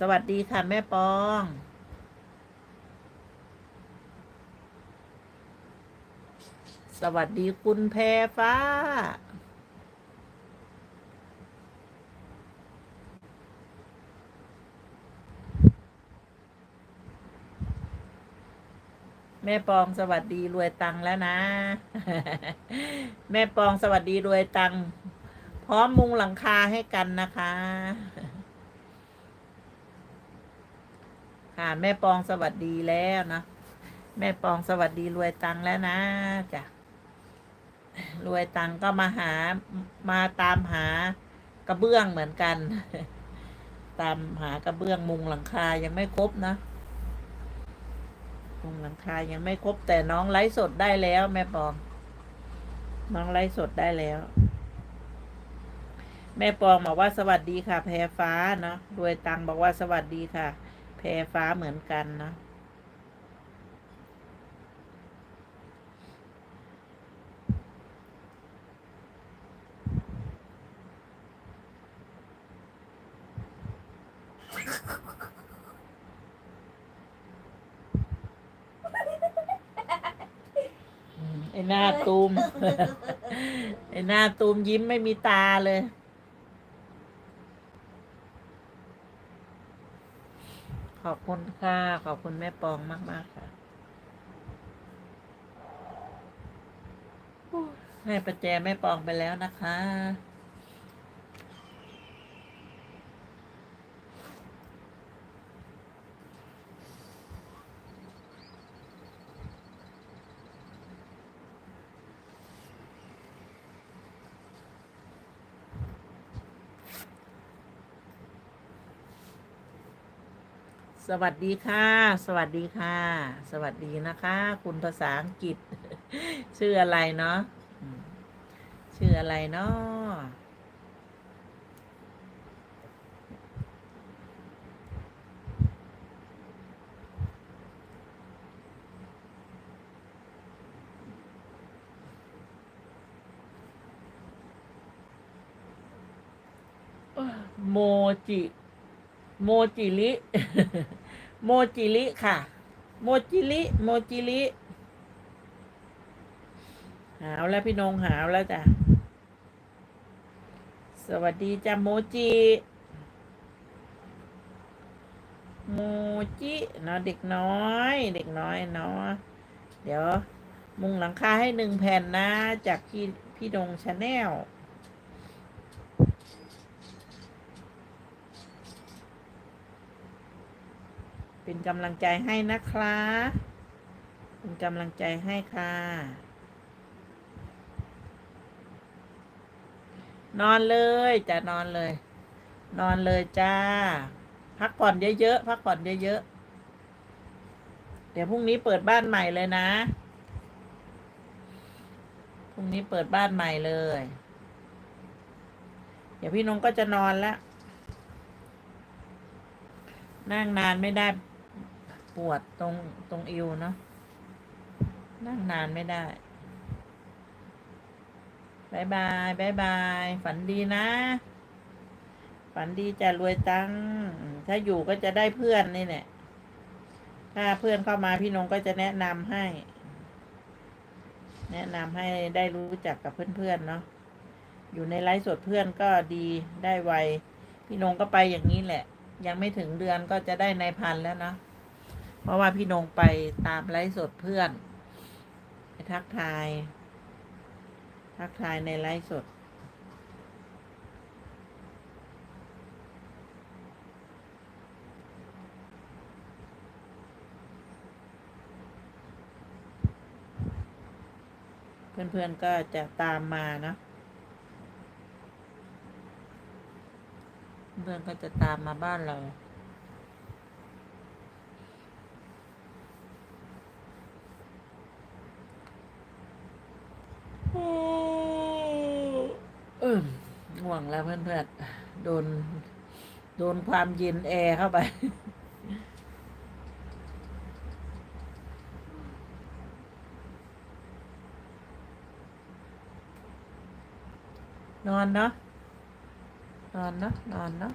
สวัสดีค่ะ แม่ปอง สวัสดีคุณแพรฟ้า แม่ปองสวัสดีรวยตังแล้วนะ แม่ปองสวัสดีรวยตังพร้อมมุงหลังคาให้กันนะคะ ค่ะแม่ปองสวัสดีแล้วนะแม่ปองสวัสดีรวยตังแล้วนะจ้ะรวยตังก็มาหามาตามหากระเบื้องเหมือนกัน ตามหากระเบื้องมุงหลังคายังไม่ครบนะมุงหลังคายังไม่ครบแต่น้องไลฟ์สดได้แล้ว แม่ปอง น้องไลฟ์สดได้แล้ว แม่ปองบอกว่าสวัสดีค่ะ แพรฟ้าเนาะรวยตังบอกว่าสวัสดีค่ะ รฟ้าเหมือนกันนะไอ้หน้าตูม ไอ้หน้าตูมยิ้มไม่มีตาเลย ขอบคุณค่ะ ขอบคุณแม่ปองมาก ๆ ค่ะโอ้ยให้ประแจแม่ปองไปแล้วนะคะ สวัสดีค่ะ สวัสดีค่ะ สวัสดีนะคะ คุณภาษาอังกฤษ ชื่ออะไรเนาะชื่ออะไรเนาะโมจิ โมจิลิ โมจิลิค่ะ โมจิลิ โมจิลิ หาวแล้วพี่นงหาวแล้วจ้ะ สวัสดีจ้ะโมจิ โมจิเนาะเด็กน้อย เด็กน้อยเนาะ เดี๋ยว มุงหลังคาให้หนึ่งแผ่นนะ จากพี่พี่ดงชาแนล เป็นกำลังใจให้นะคะเป็นกำลังใจให้ค่ะ นอนเลยจะนอนเลย นอนเลยจ้า พักผ่อนเยอะๆพักผ่อนเยอะๆเดี๋ยวพรุ่งนี้เปิดบ้านใหม่เลยนะพรุ่งนี้เปิดบ้านใหม่เลย เดี๋ยวพี่นงก็จะนอนแล้วนั่งนานไม่ได้ ปวดตรงตรงอิวเนาะนั่งนานไม่ได้บายบายบายบาย ฝันดีนะ ฝันดีจะรวยตังค์ถ้าอยู่ก็จะได้เพื่อนนี่แหละถ้าเพื่อนเข้ามาพี่นงก็จะแนะนำให้ แนะนำให้ได้รู้จักกับเพื่อนๆเนาะอยู่ในไลฟ์สดเพื่อนก็ดีได้ไว พี่นงก็ไปอย่างนี้แหละ ยังไม่ถึงเดือนก็จะได้ในพันแล้วเนาะ เพราะว่าพี่นงไปตามไลฟ์สดเพื่อน ไปทักทาย ทักทายในไลฟ์สด เพื่อนๆก็จะตามมานะเพื่อนก็จะตามมาบ้านเรา เออง่วงแล้วเพื่อนๆ โดน โดนความเย็นแอร์เข้าไป นอนเนาะนอนเนาะนอนเนาะ